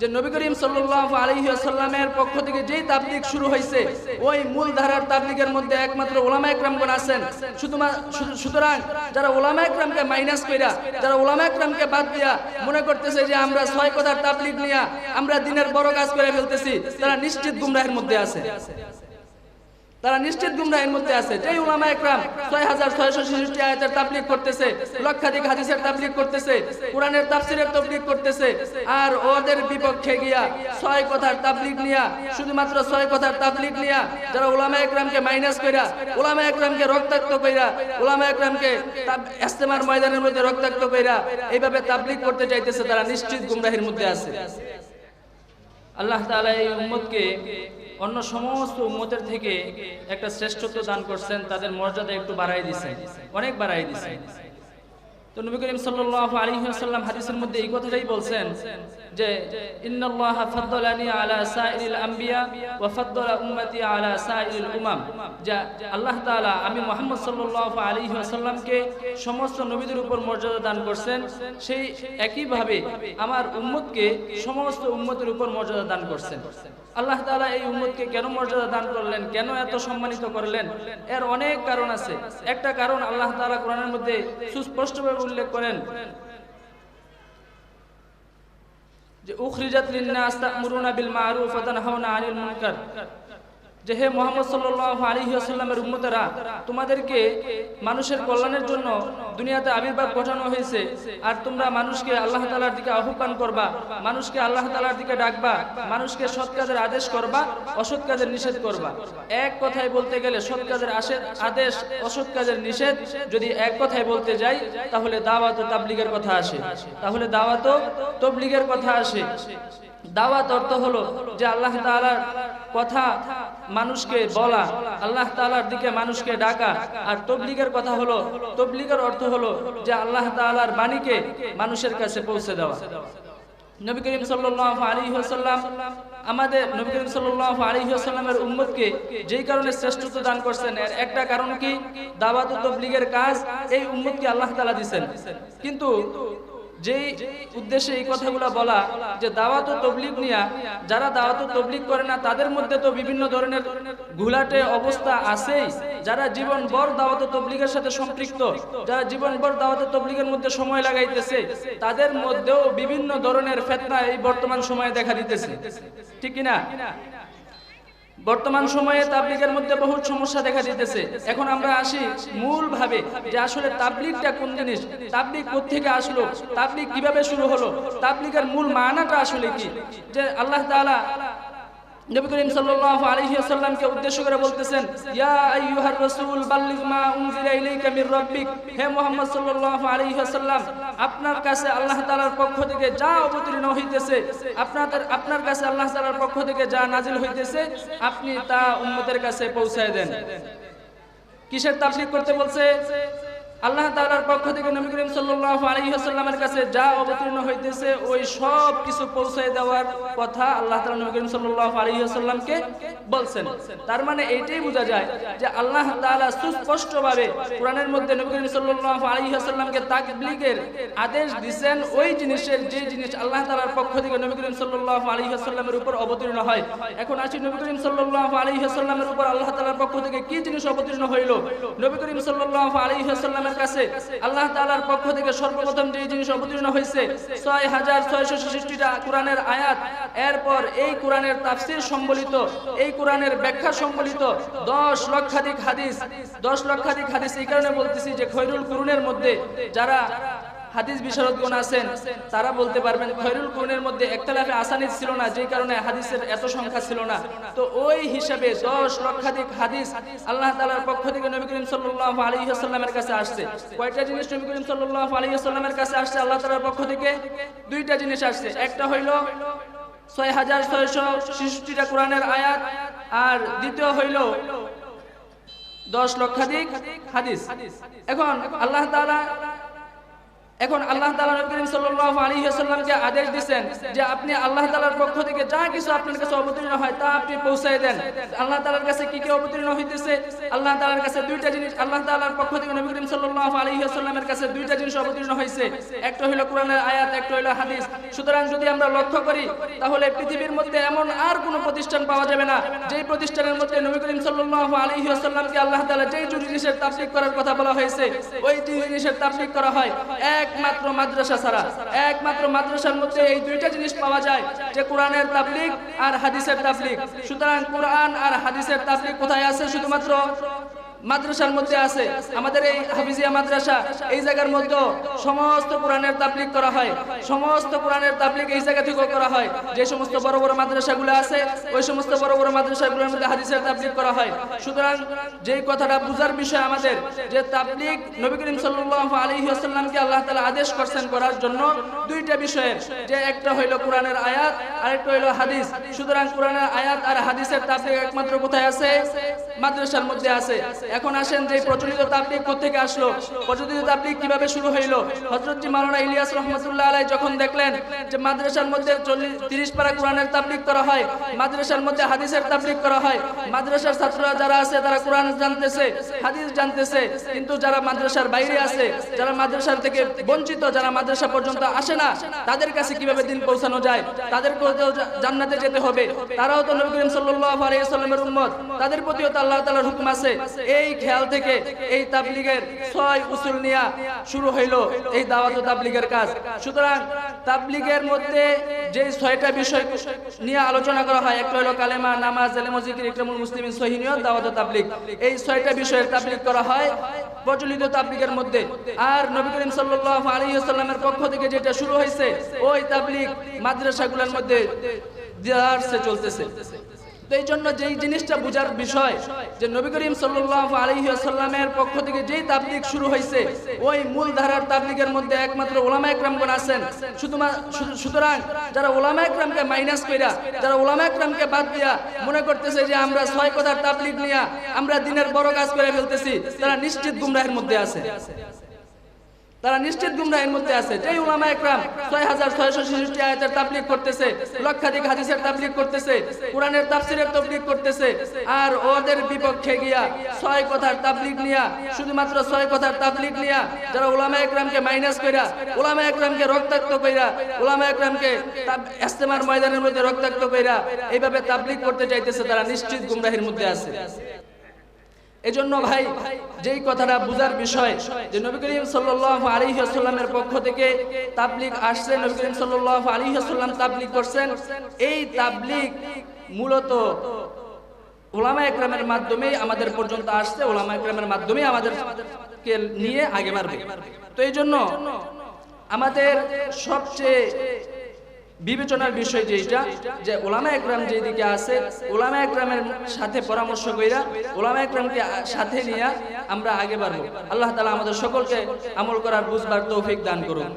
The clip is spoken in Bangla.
যে নবী করিম সাল্লাহ আলহিহাসাল্লামের পক্ষ থেকে যেই তাবলিক শুরু হয়েছে ওই মূল ধারার তাবলিকের মধ্যে একমাত্র ওলামা একরামগণ আছেন। সুতরাং যারা ওলামা একরামকে মাইনাস কইরা, যারা ওলামা একরামকে বাদ দিয়া মনে করতেছে যে আমরা ছয় কথার তাবলিক নিয়া আমরা দিনের বড় কাজ করে ফেলতেছি, তারা নিশ্চিত গুমরাহের মধ্যে আছে। তারা নিশ্চিত গুমরাহের মধ্যে আছে। যেই উলামা একরাম ছয় হাজার ছয়শো ছেষট্টি আয়াতের তাবলিগ করতেছে, লক্ষাধিক হাদিসের তাবলিগ করতেছে, কোরআনের তাফসিরের তাবলিগ করতেছে। আর ওদের বিপক্ষে গিয়া ছয় কথার তাবলিগ নিয়া, শুধুমাত্র ছয় কথার তাবলিগ নিয়া, যারা উলামা একরামকে মাইনাস কইরা, উলামা একরামকে রক্তাক্ত কইরা, উলামা একরামকে ইস্তেমার ময়দানের মধ্যে রক্তাক্ত কইরা, এইভাবে তাবলিগ করতে চাইতেছে তারা নিশ্চিত গুমরাহের মধ্যে আছে। আল্লাহ তাআলা এই উম্মতকে অন্য সমস্ত উম্মতের থেকে একটা শ্রেষ্ঠত্ব দান করছেন, তাদের মর্যাদা একটু বাড়াই দিছেন। অনেক বাড়াই দিয়েছেন তো নবী করিম সাল্লাল্লাহু আলাইহি ওয়াসাল্লাম হাদিসের মধ্যে এই কথাটাই বলছেন যে, ইন্নাল্লাহ ফাদ্দালানি আলা সাইরিল আম্বিয়া ওয়া ফাদ্দালা উম্মতি আলা সাইরিল উমাম। যা আল্লাহ তাআলা, আমি মুহাম্মদ সাল্লাল্লাহু আলাইহি ওয়াসাল্লামকে সমস্ত নবীদের উপর মর্যাদা দান করছেন, সেই একই ভাবে আমার উম্মতকে সমস্ত উম্মতের উপর মর্যাদা দান করছেন। আল্লাহ তাআলা এই উম্মতকে কেন মর্যাদা দান করলেন, কেন এত সম্মানিত করলেন, এর অনেক কারণ আছে। একটা কারণ আল্লাহ তাআলা কোরআনের মধ্যে সুস্পষ্টভাবে উল্লেখ করেন যে উখরিজাত লিন্নাস তা'মুরুনা বিল মা'রুফ ওয়া তানহাউনা আনিল মুনকার যে হে মোহাম্মদ সাল্লাল্লাহু আলাইহি ওয়াসাল্লামের উম্মতেরা, তোমাদেরকে মানুষের কল্যাণের জন্য দুনিয়াতে আবির্ভাব ঘটানো হয়েছে। আর তোমরা মানুষকে আল্লাহ তালার দিকে আহ্বান করবা, মানুষকে আল্লাহ তাআলার দিকে ডাকবা, মানুষকে সৎ কাজের আদেশ করবা, অসৎ কাজের নিষেধ করবা। এক কথায় বলতে গেলে সৎ কাজের আদেশ, অসৎ কাজের নিষেধ যদি এক কথায় বলতে যাই, তাহলে দাওয়াত ও তাবলিগের কথা আসে। তাহলে দাওয়াত ও তবলিগের কথা আসে। দাওয়াত অর্থ হলো যে আল্লাহ তাআলার কথা মানুষকে বলা, আল্লাহ তালার দিকে মানুষকে ডাকা। আর তবলিগের কথা হলো, তবলিগের অর্থ হলো যে আল্লাহ তাআলার বাণীকে মানুষের কাছে পৌঁছে দেওয়া। নবী করিম সাল্লাল্লাহু আলাইহি ওয়াসাল্লাম আমাদের নবী করিম সাল্লাল্লাহু আলাইহি ওয়াসাল্লামের উম্মতকে যেই কারণে শ্রেষ্ঠত্ব দান করছেন, এর একটা কারণ কি? ও তাবলীগের কাজ এই উম্মতকে আল্লাহ তালা দিবেন কিন্তু যেই উদ্দেশ্যে এই কথাগুলো বলা, যে দাওয়াত ও তবলিগ নিয়া, যারা দাওয়াত ও তবলিগ করে না, তাদের মধ্যে তো বিভিন্ন ধরনের ঘুলাটে অবস্থা আছেই। যারা জীবন বর দাওয়াত ও তবলিগের সাথে সম্পৃক্ত, যারা জীবন বর দাওয়াত ও তবলিগের মধ্যে সময় লাগাইতেছে, তাদের মধ্যেও বিভিন্ন ধরনের ফেতনা এই বর্তমান সময়ে দেখা দিতেছে। ঠিক কি না বর্তমান সময়ে তাবলিগের মধ্যে বহু সমস্যা দেখা দিতেছে। এখন আমরা আসি মূল ভাবে যে আসলে তাবলিগটা কোন জিনিস? তাবলিগ থেকে আসলো? তাবলিগ কীভাবে শুরু হলো? তাবলিগের মূল মানাটা আসলে কি? যে আল্লাহ তাআলা নবী করিম সাল্লাল্লাহু আলাইহি ওয়াসাল্লামকে উদ্দেশ্য করে বলতেছেন, ইয়া আইয়ুহার রাসূল, বাল্লিগ মা উনজিলা ইলাইকা মির রাব্বিক। হে মুহাম্মদ সাল্লাল্লাহু আলাইহি ওয়াসাল্লাম, আপনার কাছে আল্লাহ তাআলার পক্ষ থেকে যা অবতীর্ণ হইতেছে আপনাদের আপনার কাছে আল্লাহ তাআলার পক্ষ থেকে যা নাজিল হইতেছে, আপনি তা উম্মতের কাছে পৌঁছায় দেন। কিসের তাবলীগ করতে বলছে? আল্লাহ তাআলার পক্ষ থেকে নবী করিম সাল্লাল্লাহু আলাইহি ওয়াসাল্লামের কাছে যা অবতীর্ণ হইতেছে, ওই সব কিছু পৌঁছে দেওয়ার কথা আল্লাহ তাআলা নবী করিম সাল্লাল্লাহু আলাইহি ওয়াসাল্লামকে বলছেন। তার মানে এইটাই বোঝা যায় যে আল্লাহ তাআলা সুস্পষ্টভাবে কোরআনের মধ্যে নবী করিম সাল্লাল্লাহু আলাইহি ওয়াসাল্লামকে তাকবীগের আদেশ দিবেন ওই জিনিসের যে জিনিস আল্লাহ তাআলার পক্ষ থেকে নবী করিম সাল্লাল্লাহু আলাইহি ওয়াসাল্লামের উপর অবতীর্ণ হয়। এখন আসি নবী করিম সাল্লাল্লাহু আলাইহি ওয়াসাল্লামের উপর আল্লাহ তাআলার পক্ষ থেকে কি জিনিস অবতীর্ণ হইল? নবী করিম সাল্লাল্লাহু আলাইহি ওয়াসাল্লামের কাছে আল্লাহ তালার পক্ষ থেকে সর্বপ্রথম যে জিনিস অবতীর্ণ হয়েছে 6666টা কোরআনের আয়াত। এরপর এই কোরআনের তাফসির সম্বলিত, এই কোরআনের ব্যাখ্যা সম্বলিত 10 লক্ষাধিক হাদিস 10 লক্ষাধিক হাদিস এই কারণে বলতেছি যে খৈরুল কুরুনের মধ্যে যারা হাদিস বিশারদগণ আছেন। তারা বলতে পারবেন, খৈরুল কুরুনের মধ্যে একতলাফে আসানিদ ছিল না যেই কারণে হাদিসের এত সংখ্যা ছিল না। তো ওই হিসাবে 10 লক্ষাধিক হাদিস আল্লাহ তালার পক্ষ থেকে নবী করিম সাল্লাল্লাহু আলাইহি ওয়াসাল্লামের কাছে আসছে। কয়টা জিনিস নবী করিম সাল্লাল্লাহু আলাইহি ওয়াসাল্লামের কাছে আসছে আল্লাহ তালার পক্ষ থেকে? দুইটা জিনিস আসছে। একটা হইল ছয় হাজার ছয়শো ছেষট্টিটা কোরআনের আয়াত, আর দ্বিতীয় হইল দশ লক্ষাধিক হাদিস। এখন আল্লাহ তাআলা এখন আল্লাহ ওয়াসাল্লামকে আদেশ দিবেন যে আপনি আল্লাহ তাআলার পক্ষ থেকে যা কিছু আপনার কাছে অবতীর্ণ হয় তা আপনি পৌঁছায় দেন। আল্লাহ তাআলার কাছে কি কি অবতীর্ণ হইতেছে? আল্লাহ তাআলার কাছে দুইটা জিনিস আল্লাহ তাআলার পক্ষ থেকে নবী করিম সাল্লাল্লাহু আলাইহি ওয়াসাল্লামের কাছে দুইটা জিনিস অবতীর্ণ হয়েছে একটা হলো কোরআনের আয়াত, একটা হলো হাদিস। সুতরাং যদি আমরা লক্ষ্য করি, তাহলে পৃথিবীর মধ্যে এমন আর কোনো প্রতিষ্ঠান পাওয়া যাবে না। যেই প্রতিষ্ঠানের মধ্যে নবী করিম সাল্লাল্লাহু আলাইহি ওয়াসাল্লামকে আল্লাহ তালা যেই জিনিসের তাফসীর করার কথা বলা হয়েছে, ওই জিনিসের তাফসীর করা হয়। একমাত্র মাদ্রাসা ছাড়া। একমাত্র মাদ্রাসার মধ্যে এই দুইটা জিনিস পাওয়া যায়, যে কোরআনের তাবলিক আর হাদিসের তাবলিক সুতরাং কোরআন আর হাদিসের তাবলিক কোথায় আছে? শুধুমাত্র মাদ্রাসার মধ্যে আছে। আমাদের এই হাফিজিয়া মাদ্রাসা, এই জায়গার মধ্যে সমস্ত কোরআনের তাবলিগ করা হয়। সমস্ত কোরআনের তাবলিগ এই জায়গা থেকে করা হয়। যে সমস্ত বড় বড় মাদ্রাসাগুলো আছে, ওই সমস্ত বড় বড় মাদ্রাসাগুলোর মধ্যে হাদিসের তাবলিগ করা হয়। সুতরাং যেই কথাটা বুঝার বিষয় আমাদের, যে তাবলিগ নবী করিম সাল্লাল্লাহু আলাইহি ওয়াসাল্লামকে আল্লাহ তাআলা আদেশ করছেন করার জন্য দুইটা বিষয়ের। যে একটা হইল কোরআনের আয়াত আর একটা হইল হাদিস। সুতরাং কোরআনের আয়াত আর হাদিসের তাবলিগ একমাত্র কোথায় আছে? মাদ্রাসার মধ্যে আছে। এখন আসেন যে প্রচলিত তাবলিগ থেকে আসলো? প্রচলিত তাবলিগ কীভাবে শুরু হইল? হযরত জি মাওলানা ইলিয়াস রাহমাতুল্লাহ আলাইহি যখন দেখলেন যে মাদ্রাসার মধ্যে 40 30 পারা কোরআনের তাবলিগ করা হয়, মাদ্রাসার মধ্যে হাদিসের তাবলিগ করা হয়, মাদ্রাসার ছাত্ররা যারা আছে তারা কোরআন জানতেছে, হাদিস জানতেছে, কিন্তু যারা মাদ্রাসার বাইরে আছে, যারা মাদ্রাসার থেকে বঞ্চিত, যারা মাদ্রাসা পর্যন্ত আসে না, তাদের কাছে কীভাবে দিন পৌঁছানো যায়? তাদেরকেও তো জান্নাতে যেতে হবে। তারাও তো নবী করিম সাল্লাল্লাহু আলাইহি সাল্লামের উম্মত। তাদের প্রতিও তো আল্লাহ তাআলার হুকুম আছে। এই খেয়াল থেকে এই তাবলিগের ছয় উসুল নিয়া শুরু হইল এই দাওয়াত তাবলিগের কাজ। সুতরাং তাবলিগের মধ্যে যে ছয়টা বিষয় নিয়ে আলোচনা করা হয়, একটা হলো কালেমা, নামাজ, এলেম ও ইকরামুল মুসলিমিন সহিনিয়ত দাওয়াত তাবলিগ। এই ছয়টা বিষয়ের তাবলিগ করা হয় প্রচলিত তাবলিগের মধ্যে। আর নবী করিম সাল্লাল্লাহু আলাইহি ওয়াসাল্লামের পক্ষ থেকে যেটা শুরু হয়েছে ওই তাবলিগ মাদ্রাসাগুলোর মধ্যে দেওয়ারসে চলতেছে। এই জন্য যেই জিনিসটা বোঝার বিষয়, যে নবী করিম সাল্লাল্লাহু আলাইহি ওয়াসাল্লামের পক্ষ থেকে যেই তাবলিগ শুরু হয়েছে ওই মূল ধারার তাবলিগের মধ্যে একমাত্র ওলামা একরামগণ আছেন। সুতরাং যারা ওলামা একরামকে মাইনাস কইরা, যারা ওলামা একরামকে বাদ দিয়া মনে করতেছে যে আমরা ছয় কথার তাবলিগ নিয়া আমরা দিনের বড় কাজ করে ফেলতেছি, তারা নিশ্চিত গুমরাহের মধ্যে আছে। তারা নিশ্চিত গুমরাহের মধ্যে আছে। যেই উলামা একরাম ছয় হাজার ছয়শো ছেষট্টি আয়াতের তাবলিগ করতেছে, লক্ষাধিক হাদিসের তাবলিগ করতেছে, কোরআনের তাফসিরের তাবলিগ করতেছে, আর ওদের বিপক্ষে গিয়া ছয় কথার তাবলিগ নিয়া, শুধুমাত্র ছয় কথার তাবলিগ নিয়া, যারা উলামা একরামকে মাইনাস কইরা, উলামা একরামকে রক্তাক্ত কইরা, উলামা একরামকে ইস্তেমার ময়দানের মধ্যে রক্তাক্ত কইরা, এইভাবে তাবলিগ করতে চাইতেছে তারা নিশ্চিত গুমরাহের মধ্যে আছে। এজন্য ভাই, যেই কথাটা বুঝার বিষয়, যে নবী করিম সাল্লাল্লাহু আলাইহি ওয়াসাল্লামের পক্ষ থেকে তাবলিগ আসছে, নবী করিম সাল্লাল্লাহু আলাইহি ওয়াসাল্লাম তাবলিগ করছেন। এই তাবলিগ মূলত ওলামা একরামের মাধ্যমেই আমাদের পর্যন্ত আসছে, ওলামা একরামের মাধ্যমেই আমাদেরকে নিয়ে আগে বাড়বে তো এই জন্য আমাদের সবচেয়ে বিবেচনার বিষয় যেটা যে ওলামা একরাম যেদিকে আছে, ওলামা একরামের সাথে পরামর্শ কইরা, ওলামা একরামকে সাথে নিয়ে আমরা আগে বাড়বো। আল্লাহ তালা আমাদের সকলকে আমল করার বুঝবার তৌফিক দান করুন।